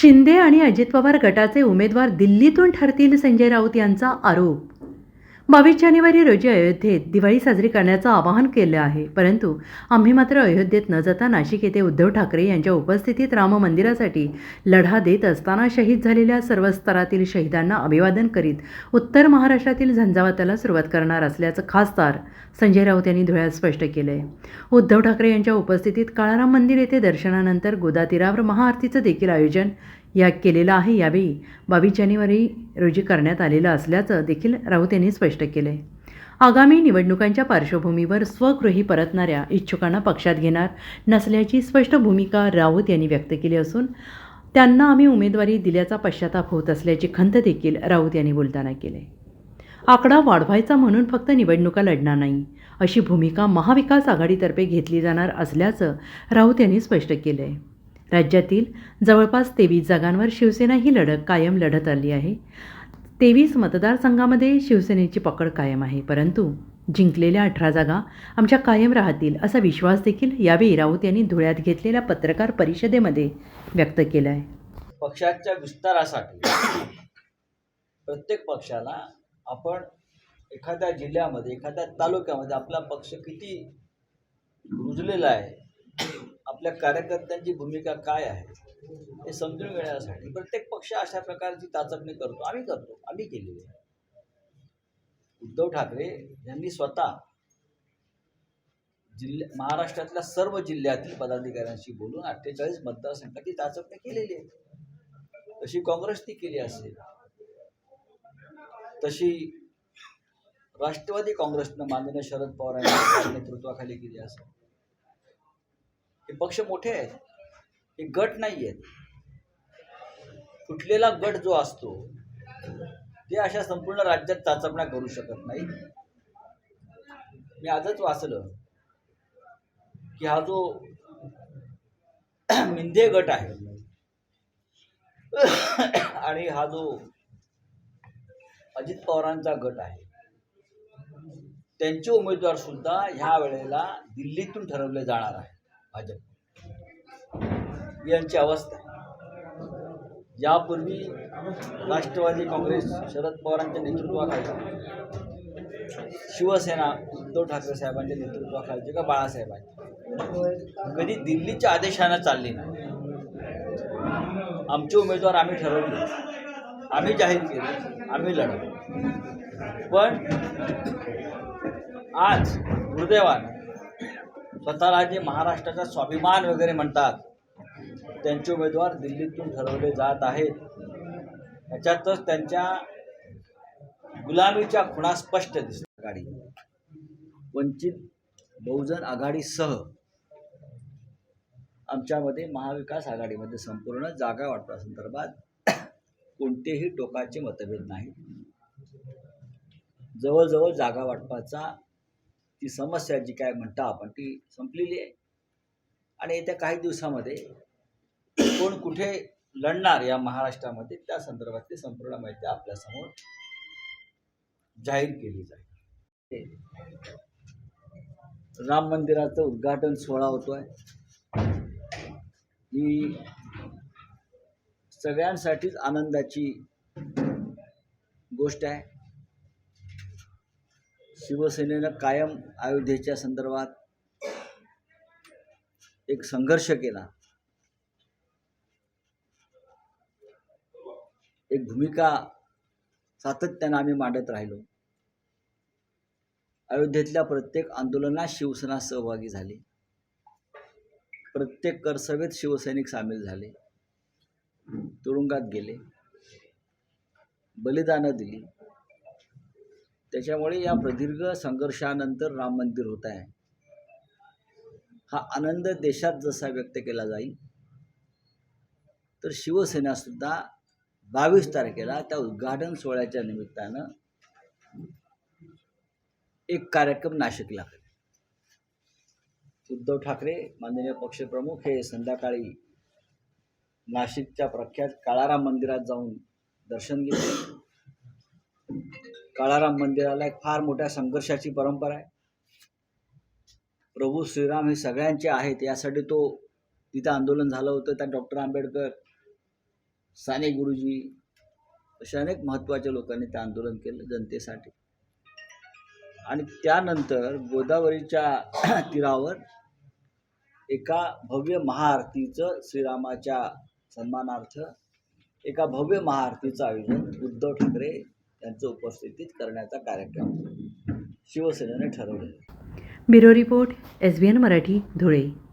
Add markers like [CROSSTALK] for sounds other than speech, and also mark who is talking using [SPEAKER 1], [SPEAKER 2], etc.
[SPEAKER 1] शिंदे आणि अजित पवार गटाचे उमेदवार दिल्लीतून ठरतील संजय राऊत यांचा आरोप बावीस जानेवारी रोजी अयोध्येत दिवाळी साजरी करण्याचं आवाहन केलं आहे. परंतु आम्ही मात्र अयोध्येत न जाता नाशिक येथे उद्धव ठाकरे यांच्या उपस्थितीत राम मंदिरासाठी लढा देत असताना शहीद झालेल्या सर्व स्तरातील शहीदांना अभिवादन करीत उत्तर महाराष्ट्रातील झंझावाताला सुरुवात करणार असल्याचं खासदार संजय राऊत यांनी धुळ्यात स्पष्ट केलं आहे उद्धव ठाकरे यांच्या उपस्थितीत काळाराम मंदिर येथे दर्शनानंतर गोदातीरावर महाआरतीचं देखील आयोजन या केलेलं आहे यावेळी. बावीस जानेवारी रोजी करण्यात आलेलं असल्याचं देखील राऊत यांनी स्पष्ट केलं आहे आगामी निवडणुकांच्या पार्श्वभूमीवर स्वगृही परतणाऱ्या इच्छुकांना पक्षात घेणार नसल्याची स्पष्ट भूमिका राऊत यांनी व्यक्त केली असून त्यांना आम्ही उमेदवारी दिल्याचा पश्चाताप होत असल्याची खंत देखील राऊत यांनी बोलताना केली आकडा वाढवायचा म्हणून फक्त निवडणुका लढणार नाही अशी भूमिका महाविकास आघाडीतर्फे घेतली जाणार असल्याचं राऊत यांनी स्पष्ट केलं आहे राज्यातील जवळपास तेवीस जागांवर शिवसेना ही लढत कायम लढत आली आहे. तेवीस मतदारसंघामध्ये शिवसेनेची पकड कायम आहे परंतु जिंकलेल्या अठरा जागा आमच्या कायम राहतील असा विश्वास देखील यावेळी राऊत यांनी धुळ्यात घेतलेल्या पत्रकार परिषदेमध्ये व्यक्त केला आहे
[SPEAKER 2] पक्षाच्या विस्तारासाठी प्रत्येक पक्षाला आपण एखाद्या जिल्ह्यामध्ये एखाद्या तालुक्यामध्ये आपला पक्ष किती रुजलेला आहे आपल्या कार्यकर्त्यांची भूमिका काय आहे हे समजून घेण्यासाठी प्रत्येक पक्ष अशा प्रकारची चाचपणी करतो. आम्ही करतो. आम्ही केलेली आहे. उद्धव ठाकरे यांनी स्वतः जिल्ह्या महाराष्ट्रातल्या सर्व जिल्ह्यातील पदाधिकाऱ्यांशी बोलून अठ्ठेचाळीस मतदारसंघाची चाचपणी केलेली आहे. तशी काँग्रेस ती केली असेल. तशी राष्ट्रवादी काँग्रेसनं माननीय शरद पवार यांच्या नेतृत्वाखाली केली असेल. हे पक्ष मोठे आहेत. हे गट नाही आहेत फुटलेला गट जो असतो ते अशा संपूर्ण राज्यात चाचपण्या करू शकत नाही मी आजच वाचलं की हा जो [CLEARS THROAT] मिंदे गट आहे [CLEARS THROAT] आणि हा जो अजित पवारांचा गट आहे त्यांचे उमेदवार सुद्धा ह्या वेळेला दिल्लीतून ठरवले जाणार आहे भाजप. यांची अवस्था. यापूर्वी राष्ट्रवादी काँग्रेस शरद पवारांच्या नेतृत्वाखाली शिवसेना उद्धव ठाकरे साहेबांच्या नेतृत्वाखालची का बाळासाहेबांची कधी दिल्लीच्या आदेशानं चालली नाही. आमचे उमेदवार आम्ही ठरवले. आम्ही जाहीर केले. आम्ही लढवले. पण आज दुर्दैवानं स्वतःला जे महाराष्ट्राचा स्वाभिमान वगैरे म्हणतात त्यांचे उमेदवार दिल्लीतून ठरवले जात आहेत. त्याच्यातच त्यांच्या गुलामीच्या खुणा स्पष्ट दिसतात. आघाडी. वंचित बहुजन आघाडीसह आमच्यामध्ये महाविकास आघाडीमध्ये संपूर्ण जागा वाटपासंदर्भात कोणतेही टोकाचे मतभेद नाही जवळजवळ जागा वाटपाचा ती समस्या जी काय म्हणता आपण ती संपलेली आहे. आणि येत्या काही दिवसामध्ये कोण कुठे लढणार या महाराष्ट्रामध्ये त्या संदर्भातली संपूर्ण माहिती आपल्यासमोर जाहीर केली जाईल. राम मंदिराचं उद्घाटन सोहळा होतोय. ही सगळ्यांसाठीच आनंदाची गोष्ट आहे. शिवसेनेनं कायम अयोध्येच्या संदर्भात एक संघर्ष केला. एक भूमिका सातत्यानं आम्ही मांडत राहिलो. अयोध्येतल्या प्रत्येक आंदोलनात शिवसेना सहभागी झाली. प्रत्येक करसभेत शिवसैनिक सामील झाले. तुरुंगात गेले. बलिदानं दिली. त्याच्यामुळे या प्रदीर्घ संघर्षानंतर राम मंदिर होत आहे. हा आनंद देशात जसा व्यक्त केला जाईल तर शिवसेनासुद्धा बावीस तारखेला त्या उद्घाटन सोहळ्याच्या निमित्तानं एक कार्यक्रम नाशिकला करेल. उद्धव ठाकरे माननीय पक्षप्रमुख हे संध्याकाळी नाशिकच्या प्रख्यात काळाराम मंदिरात जाऊन दर्शन घेतले. काळाराम मंदिराला एक फार मोठ्या संघर्षाची परंपरा आहे. प्रभू श्रीराम हे सगळ्यांचे आहेत यासाठी तो तिथं आंदोलन झालं होतं. त्या डॉक्टर आंबेडकर साने गुरुजी अशा अनेक महत्त्वाच्या लोकांनी ते आंदोलन केलं जनतेसाठी. आणि त्यानंतर गोदावरीच्या [CLEARS THROAT] तीरावर एका भव्य महाआरतीचं श्रीरामाच्या सन्मानार्थ एका भव्य महाआरतीचं आयोजन उद्धव ठाकरे त्यांचं उपस्थितीत करण्याचा कार्यक्रम. शिवसेनेने ठरवलेला
[SPEAKER 1] bureau report S B N Marathi Dhule.